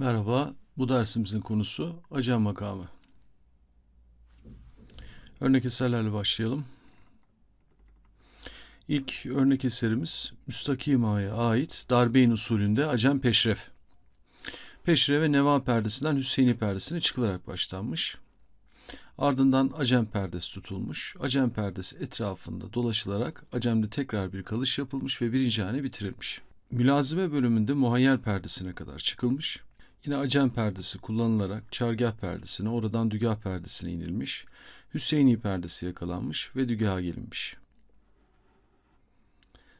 Merhaba, bu dersimizin konusu Acem makamı. Örnek eserlerle başlayalım. İlk örnek eserimiz Müstakima'ya ait Darbeyn usulünde Acem Peşref. Peşreve Neva perdesinden Hüseyini perdesine çıkılarak başlanmış. Ardından Acem perdesi tutulmuş. Acem perdesi etrafında dolaşılarak Acem'de tekrar bir kalış yapılmış ve birinci hane bitirilmiş. Mülazime bölümünde muhayyer perdesine kadar çıkılmış. Yine acem perdesi kullanılarak çargah perdesine, oradan dügah perdesine inilmiş. Hüseyini perdesi yakalanmış ve dügaha gelinmiş.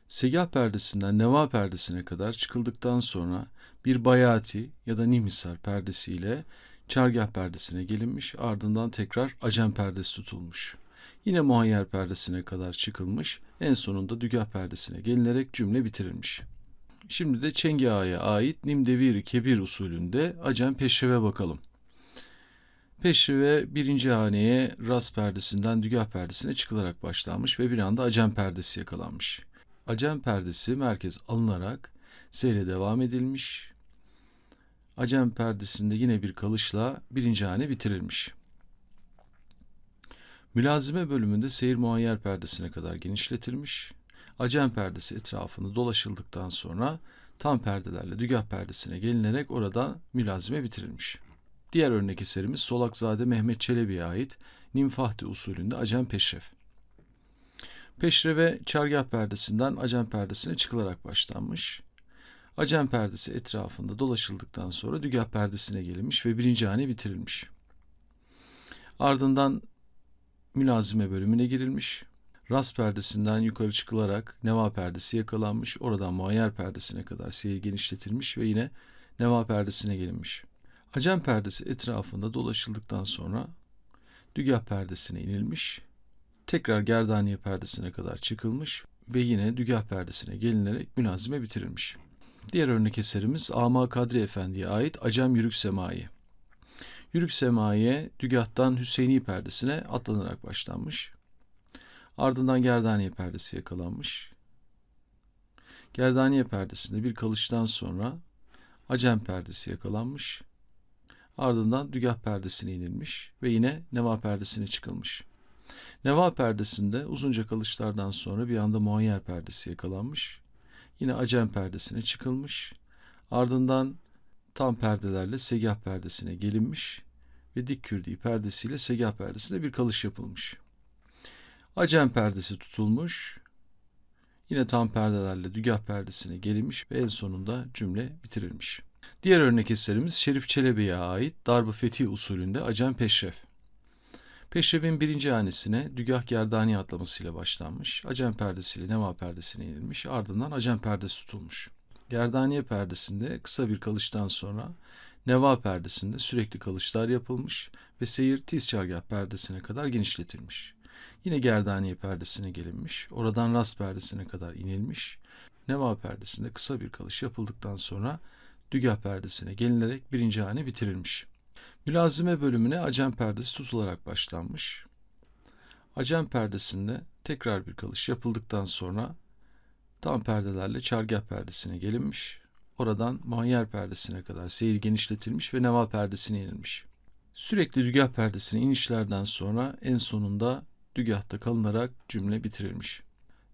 Segah perdesinden neva perdesine kadar çıkıldıktan sonra bir bayati ya da nimisar perdesiyle çargah perdesine gelinmiş, ardından tekrar acem perdesi tutulmuş. Yine muhayyer perdesine kadar çıkılmış, en sonunda dügah perdesine gelinerek cümle bitirilmiş. Şimdi de Çengi Ağa'ya ait Nimdevir Kebir usulünde Acem Peşreve bakalım. Peşreve birinci haneye ras perdesinden dügah perdesine çıkılarak başlanmış ve bir anda Acem perdesi yakalanmış. Acem perdesi merkez alınarak seyre devam edilmiş. Acem perdesinde yine bir kalışla birinci hane bitirilmiş. Mülazime bölümünde seyir muayyer perdesine kadar genişletilmiş. Acem perdesi etrafında dolaşıldıktan sonra tam perdelerle dügah perdesine gelinerek orada mülazime bitirilmiş. Diğer örnek eserimiz Solakzade Mehmet Çelebi'ye ait Nimfahti usulünde Acem Peşref. Peşreve çargah perdesinden Acem perdesine çıkılarak başlanmış. Acem perdesi etrafında dolaşıldıktan sonra dügah perdesine gelinmiş ve birinci hane bitirilmiş. Ardından mülazime bölümüne girilmiş. Ras perdesinden yukarı çıkılarak neva perdesi yakalanmış. Oradan muayyer perdesine kadar seyir genişletilmiş ve yine neva perdesine gelinmiş. Acem perdesi etrafında dolaşıldıktan sonra dügah perdesine inilmiş. Tekrar gerdaniye perdesine kadar çıkılmış ve yine dügah perdesine gelinerek münazime bitirilmiş. Diğer örnek eserimiz Ama Kadri Efendi'ye ait Acem Yürük Semai. Yürük Semai'ye dügahtan Hüseyini perdesine atlanarak başlanmış. Ardından gerdaniye perdesi yakalanmış. Gerdaniye perdesinde bir kalıştan sonra acem perdesi yakalanmış. Ardından dügah perdesine inilmiş ve yine neva perdesine çıkılmış. Neva perdesinde uzunca kalışlardan sonra bir anda muayyer perdesi yakalanmış. Yine acem perdesine çıkılmış. Ardından tam perdelerle segah perdesine gelinmiş ve dik kürdiği perdesiyle segah perdesinde bir kalış yapılmış. Acem perdesi tutulmuş. Yine tam perdelerle dügah perdesine gelinmiş ve en sonunda cümle bitirilmiş. Diğer örnek eserimiz Şerif Çelebi'ye ait Darb-ı Fetih usulünde Acem Peşref. Peşref'in birinci hanesine dügah gerdani atlamasıyla başlanmış. Acem perdesiyle neva perdesine inilmiş. Ardından acem perdesi tutulmuş. Gerdaniye perdesinde kısa bir kalıştan sonra neva perdesinde sürekli kalışlar yapılmış ve seyir tiz çargah perdesine kadar genişletilmiş. Yine gerdaniye perdesine gelinmiş. Oradan rast perdesine kadar inilmiş. Neva perdesinde kısa bir kalış yapıldıktan sonra dügah perdesine gelinerek birinci hane bitirilmiş. Mülazime bölümüne acem perdesi tutularak başlanmış. Acem perdesinde tekrar bir kalış yapıldıktan sonra tam perdelerle çargah perdesine gelinmiş. Oradan muayyer perdesine kadar seyir genişletilmiş ve neva perdesine inilmiş. Sürekli dügah perdesine inişlerden sonra en sonunda dügahta kalınarak cümle bitirilmiş.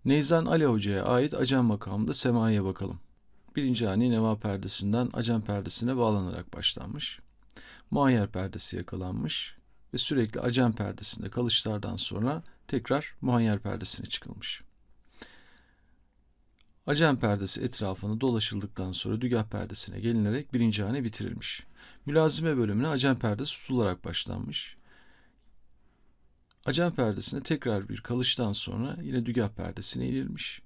Neyzan Ali Hoca'ya ait Acem makamında semaya bakalım. Birinci hane neva perdesinden acem perdesine bağlanarak başlanmış. Muayyer perdesi yakalanmış ve sürekli acem perdesinde kalışlardan sonra tekrar muayyer perdesine çıkılmış. Acem perdesi etrafını dolaşıldıktan sonra dügah perdesine gelinerek birinci hane bitirilmiş. Mülazime bölümüne acem perdesi tutularak başlanmış. Acem perdesine tekrar bir kalıştan sonra yine dügah perdesine inilmiş.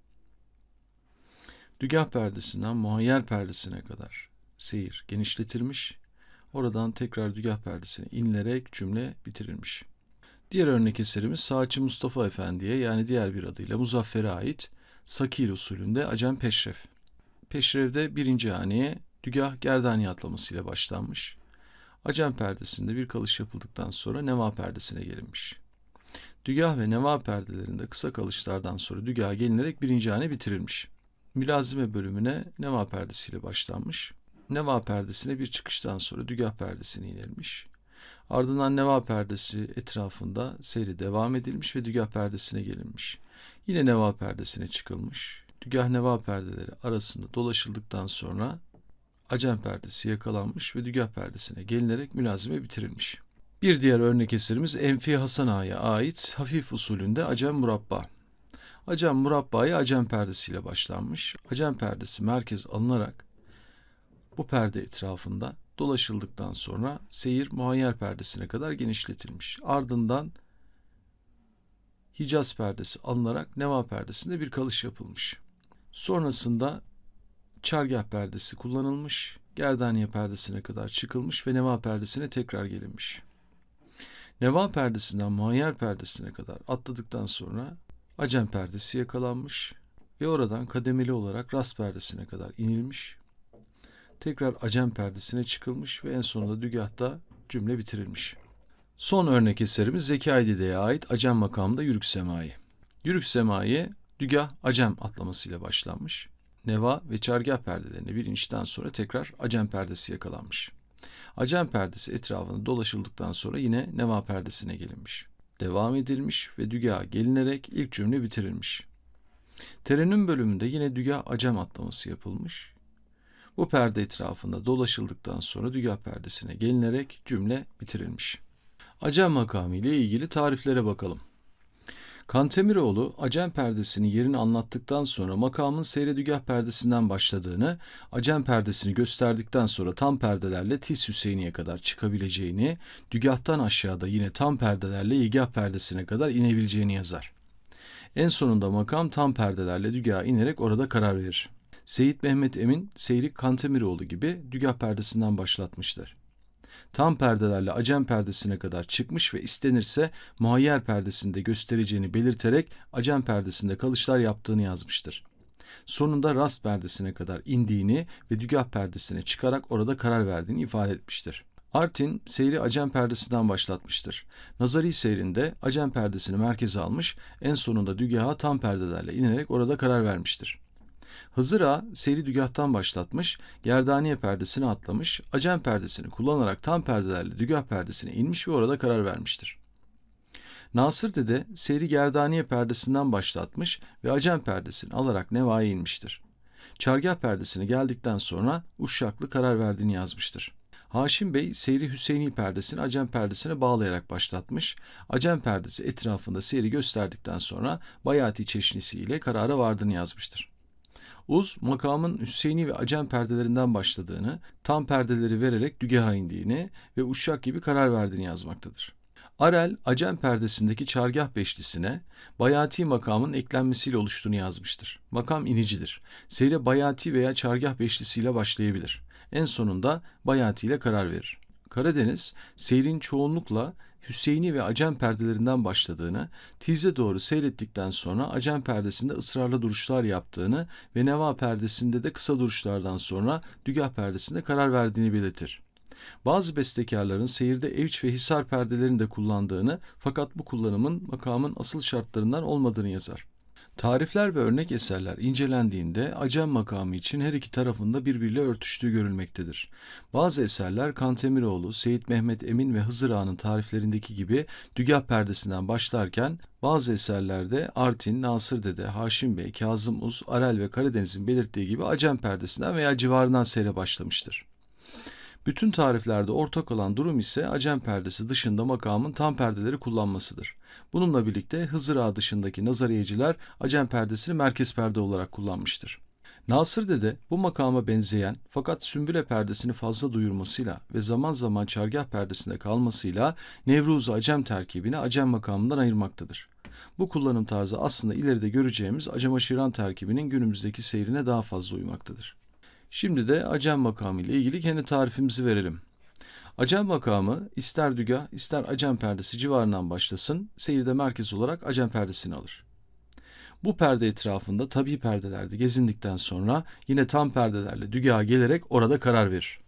Dügah perdesinden muayyer perdesine kadar seyir genişletilmiş. Oradan tekrar dügah perdesine inilerek cümle bitirilmiş. Diğer örnek eserimiz Saatçı Mustafa Efendi'ye yani diğer bir adıyla Muzaffer'e ait Sakir usulünde Acem Peşref. Peşrev'de birinci haneye dügah gerdani atlamasıyla başlanmış. Acem perdesinde bir kalış yapıldıktan sonra neva perdesine gelinmiş. Dügah ve neva perdelerinde kısa kalışlardan sonra dügaha gelinerek birinci hane bitirilmiş. Mülazime bölümüne neva perdesiyle başlanmış. neva perdesine bir çıkıştan sonra dügah perdesine inilmiş. Ardından neva perdesi etrafında seyri devam edilmiş ve dügah perdesine gelinmiş. Yine neva perdesine çıkılmış. Dügah neva perdeleri arasında dolaşıldıktan sonra acem perdesi yakalanmış ve dügah perdesine gelinerek mülazime bitirilmiş. Bir diğer örnek eserimiz Enfi Hasan Ağa'ya ait hafif usulünde acem murabba. Acem murabba'ya acem perdesiyle başlanmış. Acem perdesi merkez alınarak bu perde etrafında dolaşıldıktan sonra seyir muayyer perdesine kadar genişletilmiş. Ardından Hicaz perdesi alınarak Neva perdesinde bir kalış yapılmış. Sonrasında çargah perdesi kullanılmış, gerdaniye perdesine kadar çıkılmış ve Neva perdesine tekrar gelinmiş. Neva perdesinden muayyer perdesine kadar atladıktan sonra Acem perdesi yakalanmış ve oradan kademeli olarak rast perdesine kadar inilmiş. Tekrar Acem perdesine çıkılmış ve en sonunda dügahta cümle bitirilmiş. Son örnek eserimiz Zeki Aydide'ye ait Acem makamında Yürük Semai. Yürük Semai dügah Acem atlamasıyla başlanmış. Neva ve çargah perdelerine bir inçten sonra tekrar Acem perdesi yakalanmış. Acem perdesi etrafında dolaşıldıktan sonra yine Neva perdesine gelinmiş. Devam edilmiş ve dügaha gelinerek ilk cümle bitirilmiş. Terennüm bölümünde yine dügah Acem atlaması yapılmış. Bu perde etrafında dolaşıldıktan sonra dügah perdesine gelinerek cümle bitirilmiş. Acem makamı ile ilgili tariflere bakalım. Kantemiroğlu Acem perdesinin yerini anlattıktan sonra makamın seyredügah perdesinden başladığını, Acem perdesini gösterdikten sonra tam perdelerle Tis Hüseyin'e kadar çıkabileceğini, dügahtan aşağıda yine tam perdelerle İgah perdesine kadar inebileceğini yazar. En sonunda makam tam perdelerle dügaha inerek orada karar verir. Seyit Mehmet Emin, Seyrik Kantemiroğlu gibi dügah perdesinden başlatmıştır tam perdelerle acem perdesine kadar çıkmış ve istenirse muayyer perdesinde göstereceğini belirterek acem perdesinde kalışlar yaptığını yazmıştır. Sonunda rast perdesine kadar indiğini ve dügah perdesine çıkarak orada karar verdiğini ifade etmiştir. Artin seyri acem perdesinden başlatmıştır. Nazari seyrinde acem perdesini merkeze almış, en sonunda dügaha tam perdelerle inerek orada karar vermiştir. Hızır Ağa seyri dügahtan başlatmış, gerdaniye perdesini atlamış, acem perdesini kullanarak tam perdelerle dügah perdesine inmiş ve orada karar vermiştir. Nasır Dede seyri gerdaniye perdesinden başlatmış ve acem perdesini alarak nevaya inmiştir. Çargah perdesine geldikten sonra uşaklı karar verdiğini yazmıştır. Haşim Bey seyri Hüseyini perdesini Acem perdesine bağlayarak başlatmış. Acem perdesi etrafında seyri gösterdikten sonra Bayati çeşnisi ile karara vardığını yazmıştır. Uz makamın Hüseyini ve Acem perdelerinden başladığını, tam perdeleri vererek dügaha indiğini ve uşak gibi karar verdiğini yazmaktadır. Arel, Acem perdesindeki çargah beşlisine Bayati makamın eklenmesiyle oluştuğunu yazmıştır. Makam inicidir. Seyre Bayati veya çargah beşlisiyle başlayabilir. En sonunda Bayati ile karar verir. Karadeniz, seyrin çoğunlukla Hüseyini ve Acem perdelerinden başladığını, tize doğru seyrettikten sonra Acem perdesinde ısrarlı duruşlar yaptığını ve Neva perdesinde de kısa duruşlardan sonra Dügah perdesinde karar verdiğini belirtir. Bazı bestekarların seyirde evç ve hisar perdelerini de kullandığını fakat bu kullanımın makamın asıl şartlarından olmadığını yazar. Tarifler ve örnek eserler incelendiğinde Acem makamı için her iki tarafında birbiriyle örtüştüğü görülmektedir. Bazı eserler Kantemiroğlu, Seyit Mehmet Emin ve Hızır Ağa'nın tariflerindeki gibi dügah perdesinden başlarken bazı eserlerde Artin, Nasır Dede, Haşim Bey, Kazım Uz, Arel ve Karadeniz'in belirttiği gibi Acem perdesinden veya civarından seyre başlamıştır. Bütün tariflerde ortak olan durum ise Acem perdesi dışında makamın tam perdeleri kullanmasıdır. Bununla birlikte Hızır Ağa dışındaki nazariyeciler Acem perdesini merkez perde olarak kullanmıştır. Nasır Dede bu makama benzeyen fakat sümbüle perdesini fazla duyurmasıyla ve zaman zaman çargah perdesinde kalmasıyla Nevruz Acem terkibini Acem makamından ayırmaktadır. Bu kullanım tarzı aslında ileride göreceğimiz Acem Aşiran terkibinin günümüzdeki seyrine daha fazla uymaktadır. Şimdi de Acem makamı ile ilgili kendi tarifimizi verelim. Acem makamı ister dügah ister acem perdesi civarından başlasın, seyirde merkez olarak acem perdesini alır. Bu perde etrafında tabi perdelerde gezindikten sonra yine tam perdelerle dügaha gelerek orada karar verir.